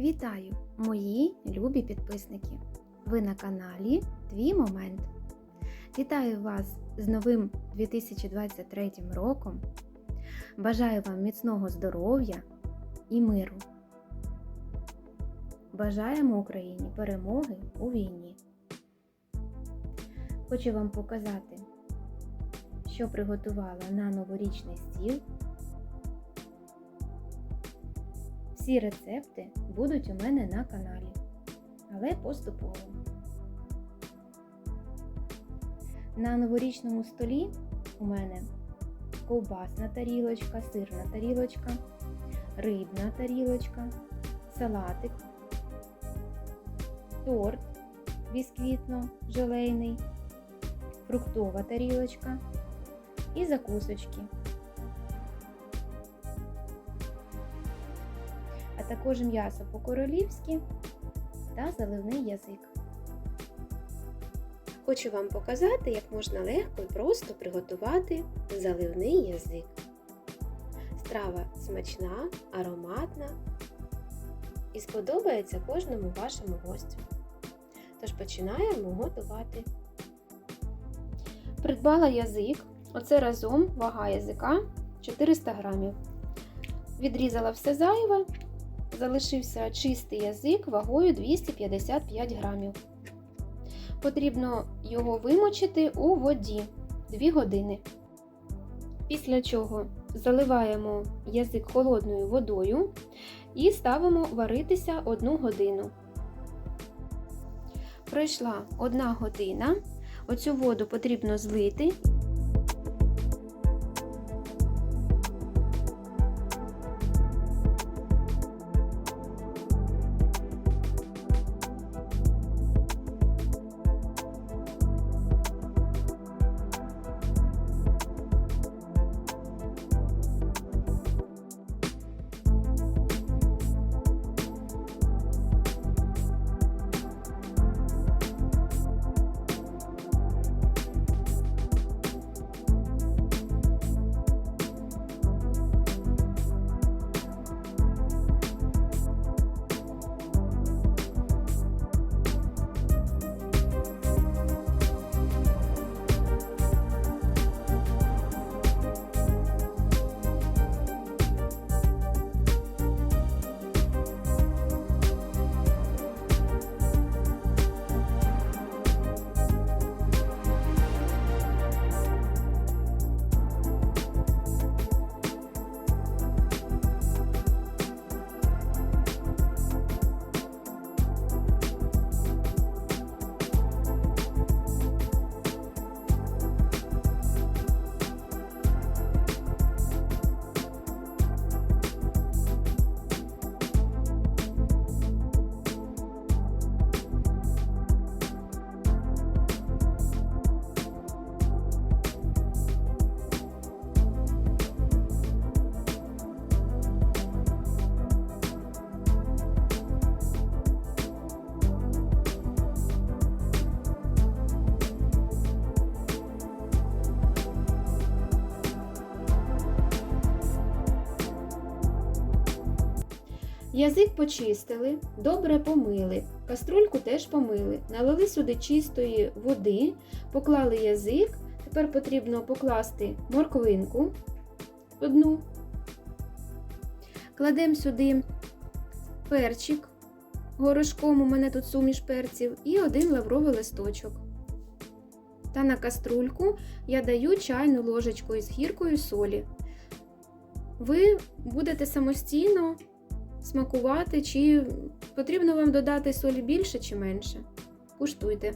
Вітаю, мої любі підписники! Ви на каналі Твій Момент. Вітаю вас з новим 2023 роком. Бажаю вам міцного здоров'я і миру. Бажаємо Україні перемоги у війні. Хочу вам показати, що приготувала на новорічний стіл. Всі рецепти будуть у мене на каналі, але поступово. На новорічному столі у мене ковбасна тарілочка, сирна тарілочка, рибна тарілочка, салатик, торт бісквітно-желейний, фруктова тарілочка і закусочки. А також м'ясо по-королівськи та заливний язик. Хочу вам показати, як можна легко і просто приготувати заливний язик. Страва смачна, ароматна і сподобається кожному вашому гостю. Тож починаємо готувати. Придбала язик, оце разом вага язика 400 грамів. Відрізала все зайве залишився чистий язик вагою 255 грамів. Потрібно його вимочити у воді 2 години. Після чого заливаємо язик холодною водою і ставимо варитися 1 годину. Пройшла 1 година. Оцю воду потрібно злити. Язик почистили, добре помили, каструльку теж помили, налили сюди чистої води, поклали язик. Тепер потрібно покласти морквинку одну. Кладемо сюди перчик горошком, у мене тут суміш перців, і один лавровий листочок. Та на каструльку я даю чайну ложечку із гіркою солі. Ви будете самостійно смакувати, чи потрібно вам додати солі більше чи менше. Куштуйте.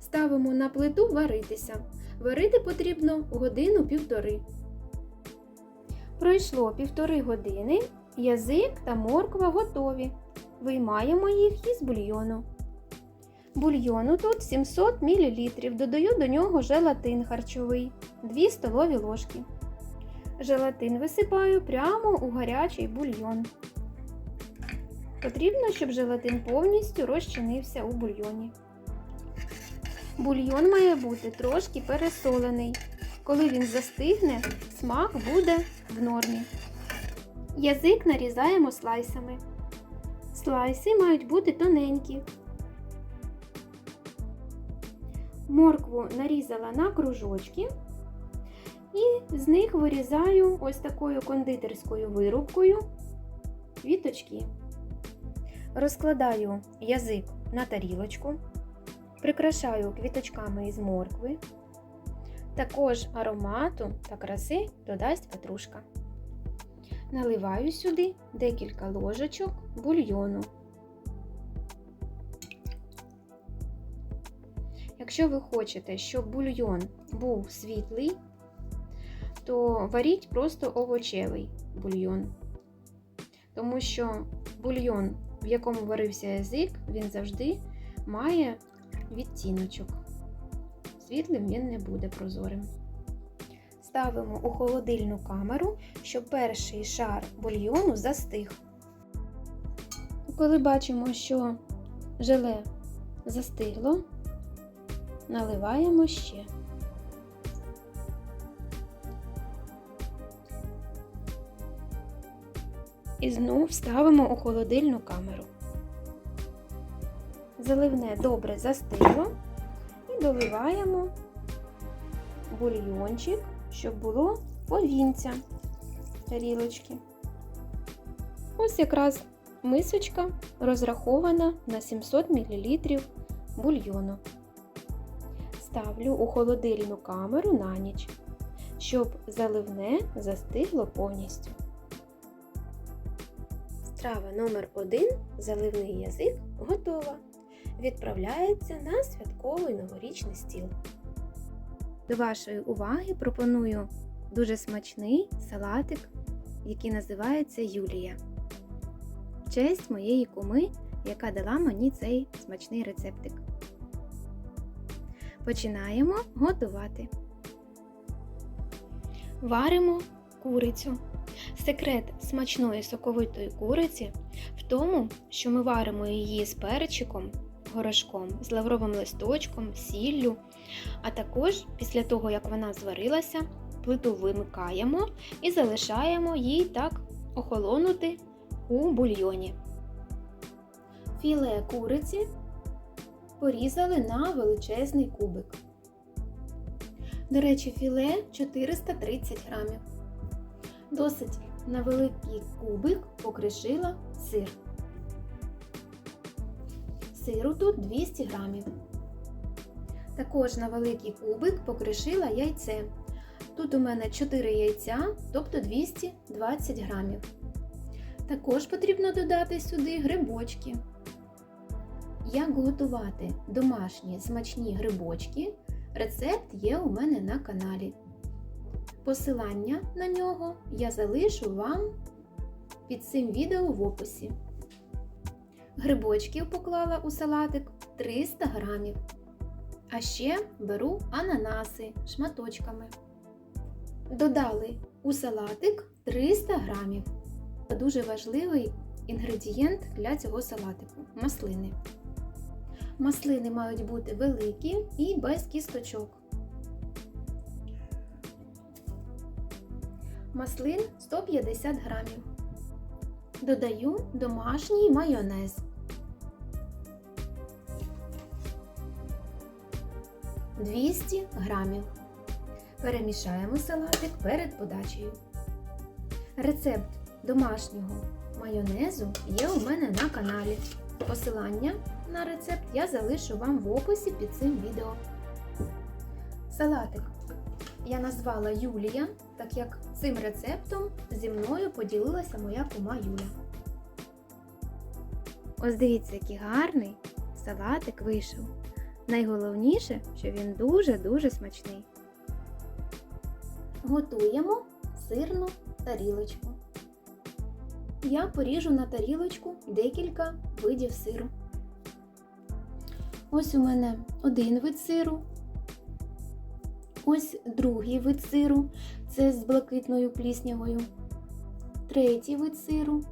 Ставимо на плиту варитися. Варити потрібно годину-півтори. Пройшло півтори години, язик та морква готові. Виймаємо їх із бульйону. Бульйону тут 700 мл. Додаю до нього желатин харчовий 2 столові ложки. Желатин висипаю прямо у гарячий бульйон. Потрібно, щоб желатин повністю розчинився у бульйоні. Бульйон має бути трошки пересолений. Коли він застигне, смак буде в нормі. Язик нарізаємо слайсами. Слайси мають бути тоненькі. Моркву нарізала на кружочки і з них вирізаю ось такою кондитерською вирубкою квіточки. Розкладаю язик на тарілочку, прикрашаю квіточками із моркви. Також аромату та краси додасть петрушка. Наливаю сюди декілька ложечок бульйону. Якщо ви хочете, щоб бульйон був світлий, то варіть просто овочевий бульйон. Тому що бульйон, в якому варився язик, він завжди має відтіночок. Світлим він не буде прозорим. Ставимо у холодильну камеру, щоб перший шар бульйону застиг. Коли бачимо, що желе застигло, наливаємо ще. І знов ставимо у холодильну камеру. Заливне добре застигло і доливаємо бульйончик, щоб було повінця тарілочки. Ось якраз мисочка розрахована на 700 мл бульйону. Ставлю у холодильну камеру на ніч, щоб заливне застигло повністю. Страва номер 1 заливний язик готова. Відправляється на святковий новорічний стіл. До вашої уваги пропоную дуже смачний салатик, який називається Юлія. В честь моєї куми, яка дала мені цей смачний рецептик. Починаємо готувати. Варимо курицю. Секрет смачної соковитої куриці в тому, що ми варимо її з перчиком, горошком, з лавровим листочком, сіллю, а також після того, як вона зварилася, плиту вимикаємо і залишаємо їй так охолонути у бульйоні. Філе куриці порізали на величезний кубик. До речі, філе 430 грамів. Досить на великий кубик покришила сир. Сиру тут 200 грамів. Також на великий кубик покришила яйце. Тут у мене 4 яйця, тобто 220 грамів. Також потрібно додати сюди грибочки. Як готувати домашні смачні грибочки, рецепт є у мене на каналі. Посилання на нього я залишу вам під цим відео в описі. Грибочків поклала у салатик 300 грамів. А ще беру ананаси шматочками. Додали у салатик 300 грамів. Дуже важливий інгредієнт для цього салатику маслини. Маслини мають бути великі і без кісточок. Маслин 150 грамів. Додаю домашній майонез. «200 грамів. Перемішаємо салатик перед подачею. Рецепт домашнього майонезу є у мене на каналі. Посилання на рецепт я залишу вам в описі під цим відео. Салатик я назвала Юлія, так як цим рецептом зі мною поділилася моя кума Юля. Ось дивіться, який гарний салатик вийшов. Найголовніше, що він дуже-дуже смачний. Готуємо сирну тарілочку. Я поріжу на тарілочку декілька видів сиру. Ось у мене один вид сиру. Ось другий вид сиру це з блакитною пліснявою. Третій вид сиру.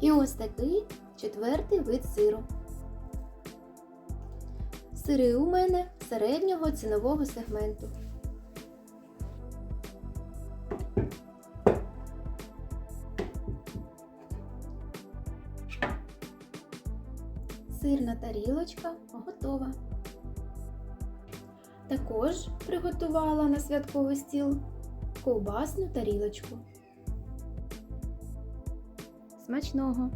І ось такий четвертий вид сиру. Сири у мене середнього цінового сегменту. Сирна тарілочка готова. Також приготувала на святковий стіл ковбасну тарілочку. Смачного!